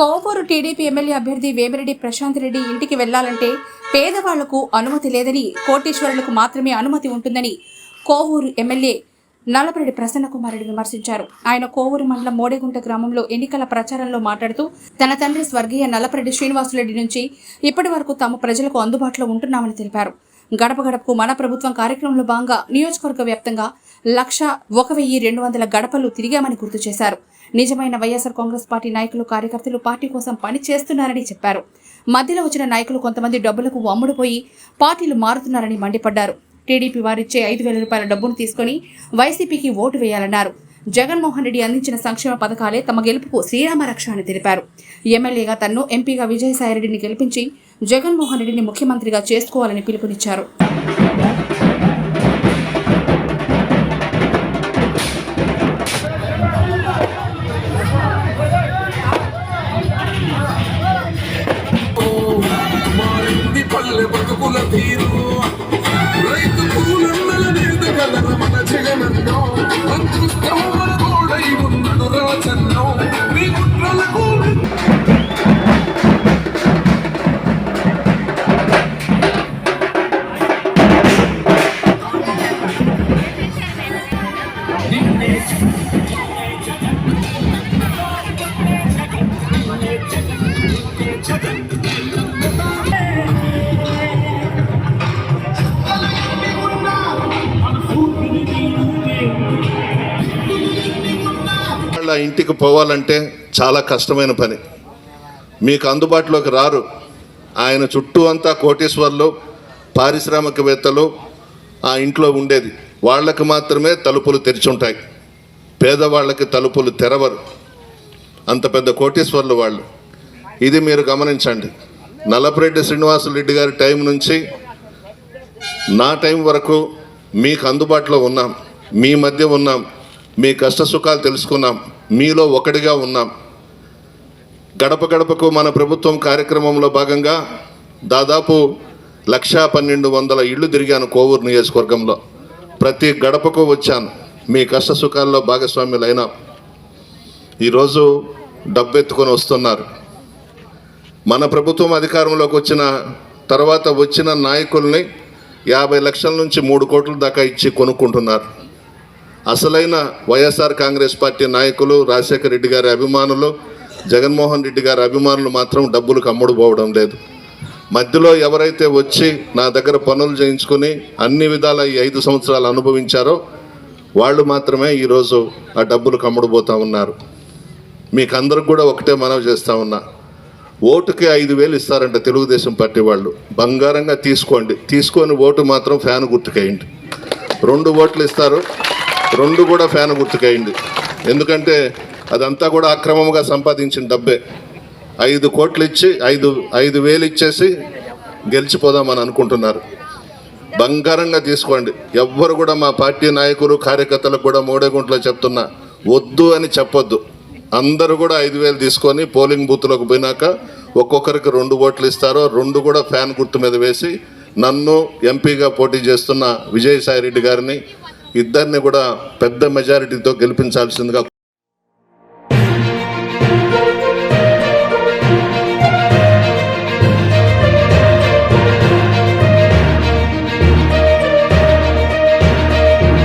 Kovur TDP MLA అభ్యర్థి వేమిరెడ్డి ప్రశాంత్ రెడ్డి ఇంటికి వెళ్ళాలంటే పేదవాళ్ళకు అనుమతి లేదని కోటీశ్వరులకు మాత్రమే అనుమతి ఉంటుందని కోవూరు ఎమ్మెల్యే నల్లపరెడ్డి కుమారుడు విమర్శించారు. ఆయన కోవూరు మండలం మోడేగుంట గ్రామంలో ఎన్నికల ప్రచారంలో మాట్లాడుతూ తన తండ్రి స్వర్గీయ నల్లపరెడ్డి శ్రీనివాసులరెడ్డి నుంచి ఇప్పటి వరకు తాము ప్రజలకు అందుబాటులో ఉంటున్నామని తెలిపారు. గడప గడపకు మన ప్రభుత్వం కార్యక్రమంలో భాగంగా నియోజకవర్గ వ్యాప్తంగా లక్ష ఒక వెయ్యి రెండు వందల గడపలు తిరిగామని గుర్తు చేశారు. నిజమైన వైఎస్ఆర్ కాంగ్రెస్ పార్టీ నాయకులు కార్యకర్తలు పార్టీ కోసం పని చేస్తున్నారని చెప్పారు. మధ్యలో వచ్చిన నాయకులు కొంతమంది డబ్బులకు అమ్ముడుపోయి పార్టీలు మారుతున్నారని మండిపడ్డారు. టీడీపీ వారిచ్చే ఐదు వేల రూపాయల డబ్బును తీసుకుని వైసీపీకి ఓటు వేయాలన్నారు. జగన్మోహన్ రెడ్డి అందించిన సంక్షేమ పథకాలే తమ గెలుపుకు శ్రీరామరక్ష అని తెలిపారు. ఎమ్మెల్యేగా తన్ను ఎంపీగా విజయసాయిరెడ్డిని గెలిపించి జగన్మోహన్ రెడ్డిని ముఖ్యమంత్రిగా చేసుకోవాలని పిలుపునిచ్చారు. పల్లె తీరు. రైతు పూలన్నల నేత నేతగలర మన జగనన్నో. అదృష్టం ఒకవేళ ఇంటికి పోవాలంటే చాలా కష్టమైన పని. మీకు అందుబాటులోకి రారు. ఆయన చుట్టూ అంతా కోటేశ్వర్లు పారిశ్రామికవేత్తలు ఆ ఇంట్లో ఉండేది. వాళ్ళకి మాత్రమే తలుపులు తెరిచుంటాయి. పేదవాళ్ళకి తలుపులు తెరవరు. అంత పెద్ద కోటేశ్వర్లు వాళ్ళు. ఇది మీరు గమనించండి. నల్లపరెడ్డి శ్రీనివాసరెడ్డి గారి టైం నుంచి నా టైం వరకు మీకు అందుబాటులో ఉన్నాం. మీ మధ్య ఉన్నాం. మీ కష్ట సుఖాలు తెలుసుకున్నాం. మీలో ఒకటిగా ఉన్నాం. గడప గడపకు మన ప్రభుత్వం కార్యక్రమంలో భాగంగా దాదాపు లక్షా పన్నెండు వందల ఇళ్ళు తిరిగాను కోవూరు నియోజకవర్గంలో. ప్రతి గడపకు వచ్చాను. మీ కష్ట సుఖాల్లో భాగస్వామ్యులైనా ఈరోజు డబ్బెత్తుకొని వస్తున్నారు. మన ప్రభుత్వం అధికారంలోకి వచ్చిన తర్వాత వచ్చిన నాయకుల్ని యాభై లక్షల నుంచి మూడు కోట్ల దాకా ఇచ్చి కొనుక్కుంటున్నారు. అసలైన వైఎస్ఆర్ కాంగ్రెస్ పార్టీ నాయకులు రాజశేఖర రెడ్డి గారి అభిమానులు జగన్మోహన్ రెడ్డి గారి అభిమానులు మాత్రం డబ్బులు కమ్ముడు పోవడం లేదు. మధ్యలో ఎవరైతే వచ్చి నా దగ్గర పనులు చేయించుకొని అన్ని విధాల ఈ ఐదు సంవత్సరాలు అనుభవించారో వాళ్ళు మాత్రమే ఈరోజు ఆ డబ్బులు కమ్ముడుపోతూ ఉన్నారు. మీకు అందరికి కూడా ఒకటే మనవి చేస్తూ ఉన్నా. ఓటుకి ఐదు వేలు ఇస్తారంట తెలుగుదేశం పార్టీ వాళ్ళు. బంగారంగా తీసుకోండి. తీసుకొని ఓటు మాత్రం ఫ్యాన్ గుర్తుకేయండి. రెండు ఓట్లు ఇస్తారు. రెండు కూడా ఫ్యాన్ గుర్తుకైంది. ఎందుకంటే అదంతా కూడా అక్రమంగా సంపాదించిన డబ్బే. ఐదు కోట్లు ఇచ్చి ఐదు ఐదు వేలు ఇచ్చేసి గెలిచిపోదామని అనుకుంటున్నారు. బంగారంగా తీసుకోండి. ఎవ్వరు కూడా మా పార్టీ నాయకులు కార్యకర్తలకు కూడా మూడేగుంట్లో చెప్తున్నా వద్దు అని చెప్పొద్దు. అందరూ కూడా ఐదు వేలు తీసుకొని పోలింగ్ బూత్లోకి పోయినాక ఒక్కొక్కరికి రెండు ఓట్లు ఇస్తారో రెండు కూడా ఫ్యాన్ గుర్తు మీద వేసి నన్ను ఎంపీగా పోటీ చేస్తున్న విజయసాయి రెడ్డి గారిని ఇద్దరిని కూడా పెద్ద మెజారిటీతో గెలిపించాల్సిందిగా